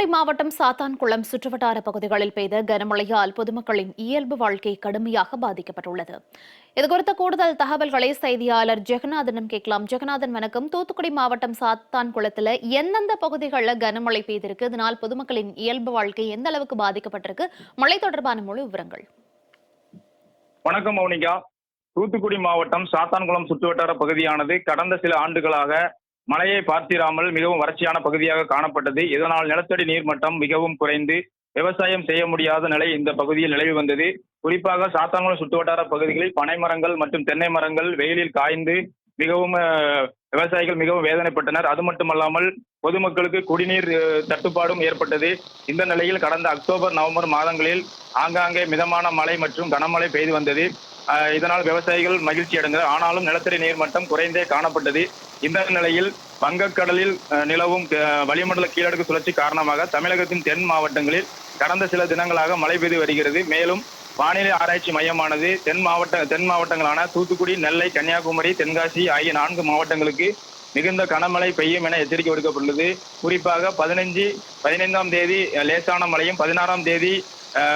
தூத்துக்குடி மாவட்டம் சாத்தான்குளம் சுற்றுவட்டார பகுதிகளில் பெய்த கனமழையால் பொதுமக்களின் இயல்பு வாழ்க்கை கடுமையாக பாதிக்கப்பட்டுள்ளது. இதுகுறித்த கூடுதல் தகவல்களை செய்தியாளர் ஜெகநாதனிடம் கேட்கலாம். ஜெகநாதன் வணக்கம். தூத்துக்குடி மாவட்டம் சாத்தான்குளத்தில் எந்தெந்த பகுதிகளில் கனமழை பெய்திருக்கு? இதனால் பொதுமக்களின் இயல்பு வாழ்க்கை எந்த அளவுக்கு பாதிக்கப்பட்டிருக்கு? மழை தொடர்பான முழு விவரங்கள். வணக்கம் மௌனிகா. தூத்துக்குடி மாவட்டம் சாத்தான்குளம் சுற்றுவட்டார பகுதியானது கடந்த சில ஆண்டுகளாக மழையை பார்த்திராமல் மிகவும் வறட்சியான பகுதியாக காணப்பட்டது. இதனால் நிலத்தடி நீர்மட்டம் மிகவும் குறைந்து விவசாயம் செய்ய முடியாத நிலை இந்த பகுதியில் நிலவி வந்தது. குறிப்பாக சாத்தான்குளம் சுற்றுவட்டார பகுதிகளில் பனை மரங்கள் மற்றும் தென்னை மரங்கள் வெயிலில் காய்ந்து மிகவும் விவசாயிகள் மிகவும் வேதனைப்பட்டனர். அது மட்டுமல்லாமல் பொதுமக்களுக்கு குடிநீர் தட்டுப்பாடும் ஏற்பட்டது. இந்த நிலையில் கடந்த அக்டோபர் நவம்பர் மாதங்களில் ஆங்காங்கே மிதமான மழை மற்றும் கனமழை பெய்து வந்தது. இதனால் விவசாயிகள் மகிழ்ச்சி அடைந்தனர். ஆனாலும் நிலத்தடி நீர்மட்டம் குறைந்தே காணப்பட்டது. இந்த நிலையில் வங்கக்கடலில் நிலவும் வளிமண்டல கீழடுக்கு சுழற்சி காரணமாக தமிழகத்தின் தென் மாவட்டங்களில் கடந்த சில தினங்களாக மழை பெய்து வருகிறது. மேலும் வானிலை ஆராய்ச்சி மையமானது தென் மாவட்ட தென் மாவட்டங்களான தூத்துக்குடி நெல்லை கன்னியாகுமரி தென்காசி ஆகிய நான்கு மாவட்டங்களுக்கு மிகுந்த கனமழை பெய்யும் என எச்சரிக்கை விடுக்கப்பட்டுள்ளது. குறிப்பாக பதினைஞ்சு பதினைந்தாம் தேதி லேசான மழையும் பதினாறாம் தேதி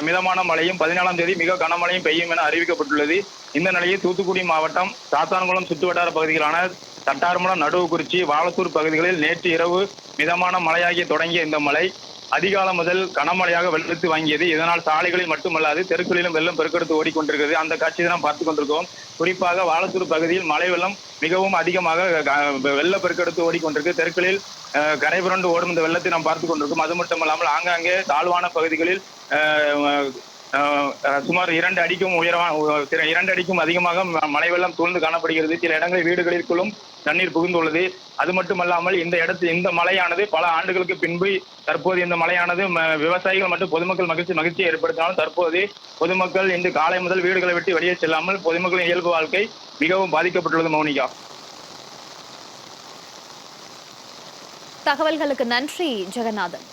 மிதமான மழையும் பதினாலாம் தேதி மிக கனமழையும் பெய்யும் என அறிவிக்கப்பட்டுள்ளது. இந்த நிலையில் தூத்துக்குடி மாவட்டம் சாத்தான்குளம் சுற்றுவட்டார பகுதிகளான தட்டார்மலம் நடுவுக்குறிச்சி வாலத்தூர் பகுதிகளில் நேற்று இரவு மிதமான மழையாகி தொடங்கிய இந்த மழை. அதிகாலம் முதல் கனமழையாக வெள்ளத்து வாங்கியது. இதனால் சாலைகளில் மட்டுமல்லாது தெருக்களிலும் வெள்ளம் பெருக்கெடுத்து ஓடிக்கொண்டிருக்கிறது. அந்த காட்சியை நாம் பார்த்துக் கொண்டிருக்கோம். குறிப்பாக வாலத்தூர் பகுதியில் மழை வெள்ளம் மிகவும் அதிகமாக வெள்ள பெருக்கெடுத்து ஓடிக்கொண்டிருக்கு. தெருக்களில் அஹ், கரை புரண்டு ஓடும் இந்த வெள்ளத்தை நாம் பார்த்துக் கொண்டிருக்கோம். அது மட்டுமல்லாமல் ஆங்காங்கே தாழ்வான பகுதிகளில் அஹ், சுமார் இரண்டு அடிக்கும் உயரமான இரண்டு அடிக்கும் அதிகமாக ம- மழை வெள்ளம் சூழ்ந்து காணப்படுகிறது. சில இடங்களில் வீடுகளிற்குள்ளும் தண்ணீர் புகுந்துள்ளது. அது மட்டுமல்லாமல் இந்த இடத்து இந்த மழையானது பல ஆண்டுகளுக்கு பின்பு தற்போது இந்த மழையானது ம- விவசாயிகள் மற்றும் பொதுமக்கள் மகிழ்ச்சி மகிழ்ச்சியை ஏற்படுத்தினாலும் தற்போது பொதுமக்கள் இன்று காலை முதல் வீடுகளை விட்டு வெளியே செல்லாமல் பொதுமக்களின் இயல்பு வாழ்க்கை மிகவும் பாதிக்கப்பட்டுள்ளது மௌனிகா. தகவல்களுக்கு நன்றி ஜெகநாதன்.